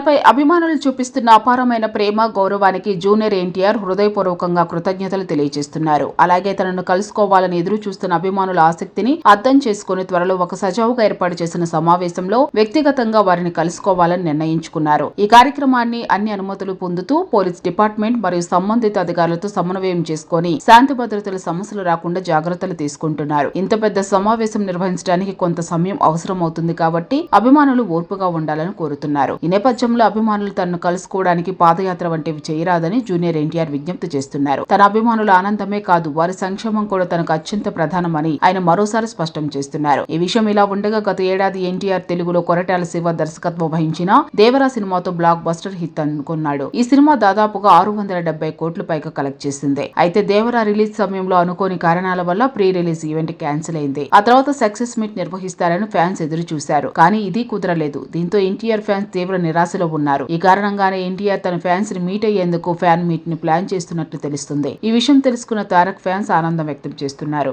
తనపై అభిమానులు చూపిస్తున్న అపారమైన ప్రేమ గౌరవానికి జూనియర్ ఎన్టీఆర్ హృదయపూర్వకంగా కృతజ్ఞతలు తెలియజేస్తున్నారు. అలాగే తనను కలుసుకోవాలని ఎదురు చూస్తున్న అభిమానుల ఆసక్తిని అర్థం చేసుకుని త్వరలో ఒక సజావుగా ఏర్పాటు చేసిన సమావేశంలో వ్యక్తిగతంగా వారిని కలుసుకోవాలని నిర్ణయించుకున్నారు. ఈ కార్యక్రమాన్ని అన్ని అనుమతులు పొందుతూ పోలీస్ డిపార్ట్మెంట్ మరియు సంబంధిత అధికారులతో సమన్వయం చేసుకుని శాంతి భద్రతల సమస్యలు రాకుండా జాగ్రత్తలు తీసుకుంటున్నారు. ఇంత పెద్ద సమావేశం నిర్వహించడానికి కొంత సమయం అవసరం అవుతుంది కాబట్టి అభిమానులు ఓర్పుగా ఉండాలని కోరుతున్నారు. ఈ నేపథ్యంలో అభిమానులు తనను కలుసుకోవడానికి పాదయాత్ర వంటివి చేయరాదని జూనియర్ ఎన్టీఆర్ విజ్ఞప్తి చేస్తున్నారు. తన అభిమానుల ఆనందమే కాదు వారి సంక్షేమం కూడా తనకు అత్యంత ప్రధానమని ఆయన మరోసారి స్పష్టం చేస్తున్నారు. ఈ విషయం ఇలా ఉండగా గత ఏడాది ఎన్టీఆర్ తెలుగులో కొరటాల శివ దర్శకత్వం వహించిన దేవరా సినిమాతో బ్లాక్ బస్టర్ హిట్ అనుకున్నాడు. ఈ సినిమా దాదాపుగా ఆరు వందల డెబ్బై కోట్ల పైగా కలెక్ట్ చేసింది. అయితే దేవరా రిలీజ్ సమయంలో అనుకోని కారణాల వల్ల ప్రీ రిలీజ్ ఈవెంట్ క్యాన్సిల్ అయింది. ఆ తర్వాత సక్సెస్ మీట్ నిర్వహిస్తారని ఫ్యాన్స్ ఎదురు చూశారు కానీ ఇది కుదరలేదు. దీంతో ఎన్టీఆర్ ఫ్యాన్స్ తీవ్ర నిరాశ నిరాశలో ఉన్నారు. ఈ కారణంగానే ఎన్టీఆర్ తన ఫ్యాన్స్ని మీట్ అయ్యేందుకు ఫ్యాన్ మీట్ని ప్లాన్ చేస్తున్నట్లు తెలుస్తుంది. ఈ విషయం తెలుసుకున్న తారక్ ఫ్యాన్స్ ఆనందం వ్యక్తం చేస్తున్నారు.